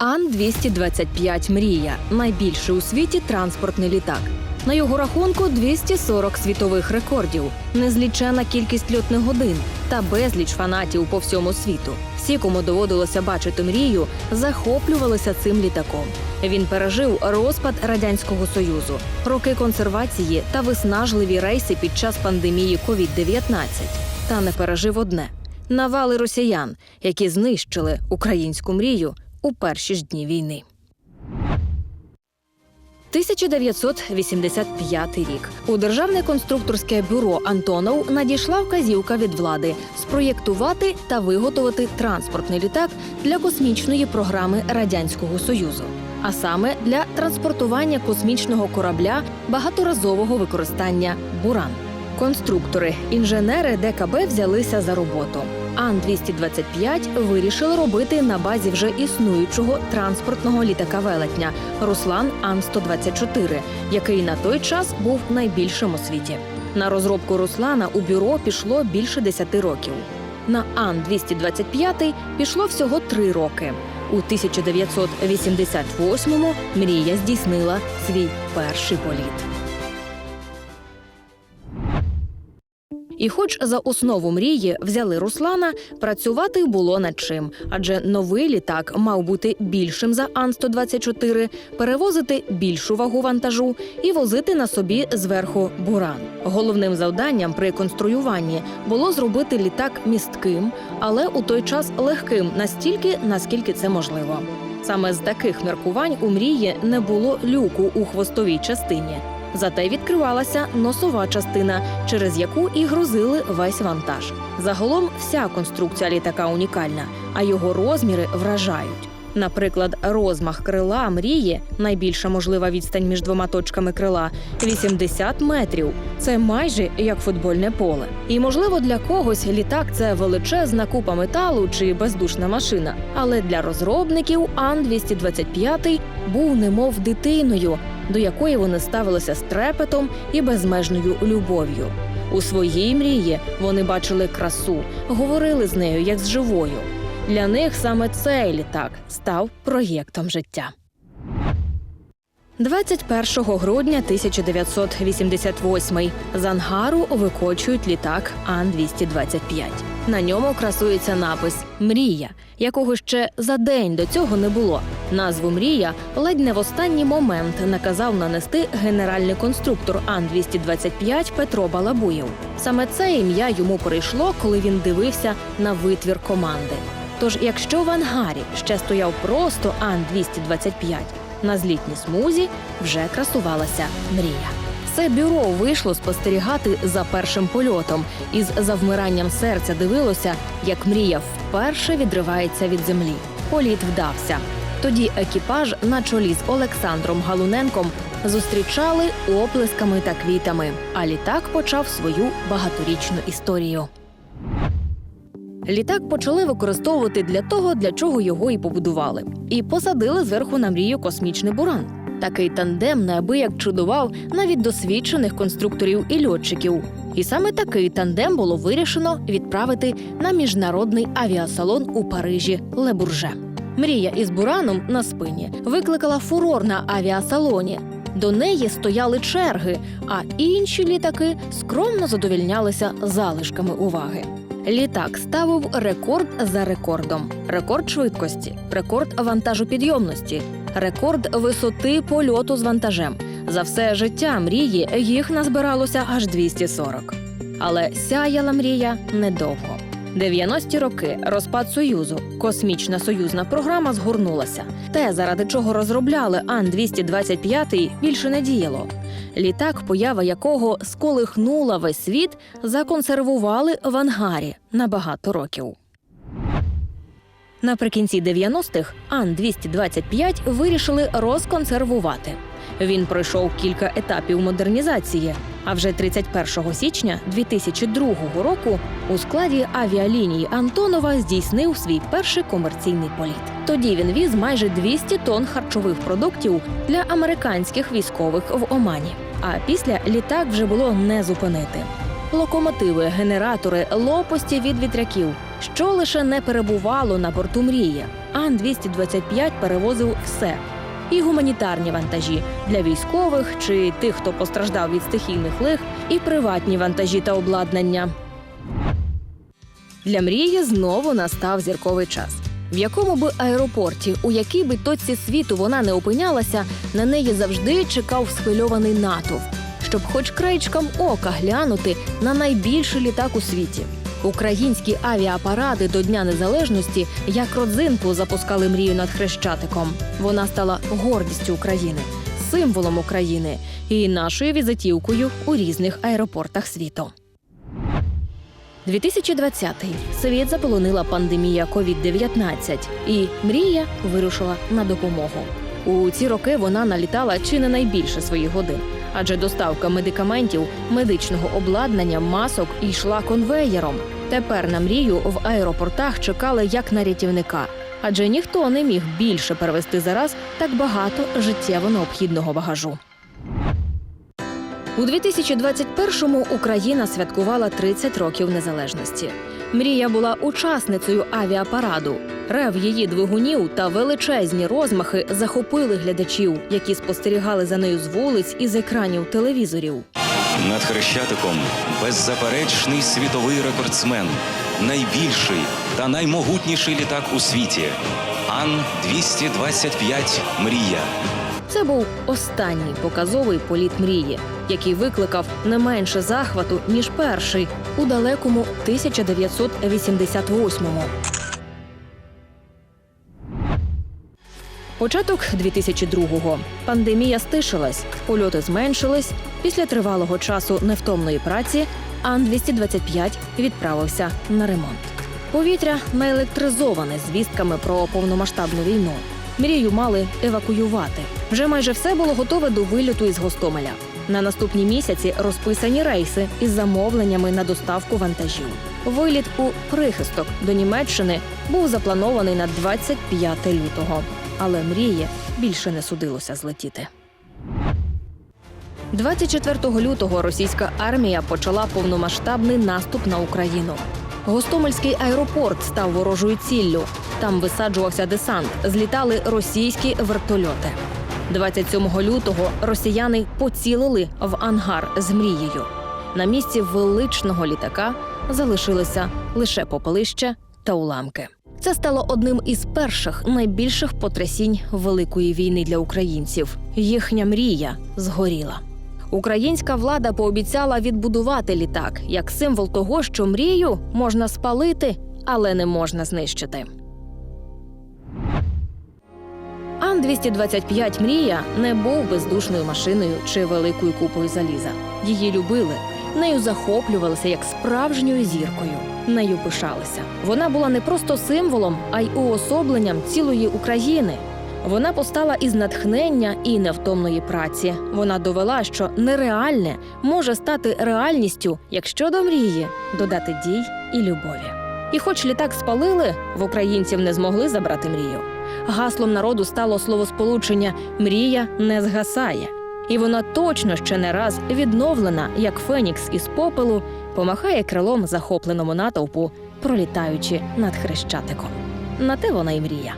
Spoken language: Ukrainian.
Ан-225 Мрія найбільший у світі транспортний літак. На його рахунку 240 світових рекордів, незлічена кількість льотних годин та безліч фанатів по всьому світу. Всі, кому доводилося бачити мрію, захоплювалися цим літаком. Він пережив розпад радянського союзу, роки консервації та виснажливі рейси під час пандемії COVID-19. Та не пережив одне навали росіян, які знищили українську мрію у перші ж дні війни. 1985 рік у державне конструкторське бюро Антонов надійшла вказівка від влади спроєктувати та виготовити транспортний літак для космічної програми Радянського Союзу, а саме для транспортування космічного корабля багаторазового використання Буран. Конструктори, інженери ДКБ взялися за роботу. Ан-225 вирішили робити на базі вже існуючого транспортного літака велетня Руслан Ан-124, який на той час був найбільшим у світі. На розробку Руслана у бюро пішло більше 10 років. На Ан-225 пішло всього три роки. У 1988-му мрія здійснила свій перший політ. І, хоч за основу мрії взяли Руслана, працювати було над чим, адже новий літак мав бути більшим за Ан-124, перевозити більшу вагу вантажу і возити на собі зверху буран. Головним завданням при конструюванні було зробити літак містким, але у той час легким настільки, наскільки це можливо. Саме з таких міркувань у мрії не було люку у хвостовій частині. Зате відкривалася носова частина, через яку і грузили весь вантаж. Загалом вся конструкція літака унікальна, а його розміри вражають. Наприклад, розмах крила мрії, найбільша можлива відстань між двома точками крила 80 метрів. Це майже як футбольне поле. І можливо для когось літак це величезна купа металу чи бездушна машина. Але для розробників Ан-225 був немов дитиною, до якої вони ставилися з трепетом і безмежною любов'ю. У своїй мрії вони бачили красу, говорили з нею як з живою. Для них саме цей літак став проєктом життя. 21 грудня 1988 з ангару викочують літак Ан-225. На ньому красується напис Мрія, якого ще за день до цього не було. Назву Мрія ледь не в останній момент наказав нанести генеральний конструктор Ан-225 Петро Балабуєв. Саме це ім'я йому прийшло, коли він дивився на витвір команди. Тож, якщо в ангарі ще стояв просто Ан-225, на злітній смузі вже красувалася мрія. Все бюро вийшло спостерігати за першим польотом і з завмиранням серця дивилося, як мрія вперше відривається від землі. Політ вдався. Тоді екіпаж на чолі з Олександром Галуненком зустрічали оплесками та квітами, а літак почав свою багаторічну історію. Літак почали використовувати для того, для чого його і побудували, і посадили зверху на мрію космічний буран. Такий тандем неабияк чудував навіть досвідчених конструкторів і льотчиків. І саме такий тандем було вирішено відправити на міжнародний авіасалон у Парижі Лебурже. Мрія із бураном на спині викликала фурор на авіасалоні. До неї стояли черги, а інші літаки скромно задовільнялися залишками уваги. Літак ставив рекорд за рекордом: рекорд швидкості, рекорд вантажопідйомності, рекорд висоти польоту з вантажем. За все життя мрії їх назбиралося аж 240. Але сяяла мрія недовго. 90-ті роки розпад союзу, космічна союзна програма згорнулася. Те, заради чого розробляли Ан-225, більше не діяло. Літак, поява якого сколихнула весь світ, законсервували в ангарі на багато років. Наприкінці 90-х Ан-225 вирішили розконсервувати. Він пройшов кілька етапів модернізації. А вже 31 січня 2002 року у складі авіалінії Антонова здійснив свій перший комерційний політ. Тоді він віз майже 200 тонн харчових продуктів для американських військових в Омані. А після літак вже було не зупинити. Локомотиви, генератори, лопасті від вітряків. що лише не перебувало на борту мрії. Ан-225 перевозив все. І гуманітарні вантажі для військових чи тих, хто постраждав від стихійних лих, і приватні вантажі та обладнання. Для мрії знову настав зірковий час. В якому би аеропорті, у якій би точці світу вона не опинялася, на неї завжди чекав схвильований натовп, щоб хоч краєчком ока глянути на найбільший літак у світі. Українські авіапаради до Дня Незалежності як родзинку запускали мрію над Хрещатиком. Вона стала гордістю України, символом України і нашою візитівкою у різних аеропортах світу. 2020-й світ заполонила пандемія COVID-19, і мрія вирушила на допомогу. У ці роки вона налітала чи не найбільше своїх годин, адже доставка медикаментів, медичного обладнання, масок йшла конвеєром. Тепер на мрію в аеропортах чекали як на рятівника, адже ніхто не міг більше перевести зараз так багато життєво необхідного багажу. У 2021-му Україна святкувала 30 років незалежності. Мрія була учасницею авіапараду. Рев її двигунів та величезні розмахи захопили глядачів, які спостерігали за нею з вулиць і з екранів телевізорів. Над Хрещатиком беззаперечний світовий рекордсмен, найбільший та наймогутніший літак у світі. Ан-225 Мрія. Це був останній показовий політ мрії, який викликав не менше захвату ніж перший у далекому 1988-му. Початок 2002-го. Пандемія стишилась, польоти зменшились. Після тривалого часу невтомної праці Ан-225 відправився на ремонт. Повітря наелектризоване звістками про повномасштабну війну. Мрію мали евакуювати. Вже майже все було готове до вильоту із Гостомеля. На наступні місяці розписані рейси із замовленнями на доставку вантажів. Виліт у прихисток до Німеччини був запланований на 25 лютого, але мрії більше не судилося злетіти. 24 лютого російська армія почала повномасштабний наступ на Україну. Гостомельський аеропорт став ворожою ціллю. Там висаджувався десант, злітали російські вертольоти. 27 лютого росіяни поцілили в ангар з мрією. На місці величного літака залишилося лише попелище та уламки. Це стало одним із перших найбільших потрясінь великої війни для українців. Їхня мрія згоріла. Українська влада пообіцяла відбудувати літак як символ того, що мрію можна спалити, але не можна знищити. Ан-225 Мрія не був бездушною машиною чи великою купою заліза. Її любили, нею захоплювалися як справжньою зіркою. Нею пишалися. Вона була не просто символом, а й уособленням цілої України. Вона постала із натхнення і невтомної праці. Вона довела, що нереальне може стати реальністю, якщо до мрії додати дій і любові. І хоч літак спалили, в українців не змогли забрати мрію. Гаслом народу стало словосполучення Мрія не згасає. І вона точно ще не раз відновлена, як Фенікс із попелу, помахає крилом захопленому натовпу, пролітаючи над хрещатиком. На те вона й мрія.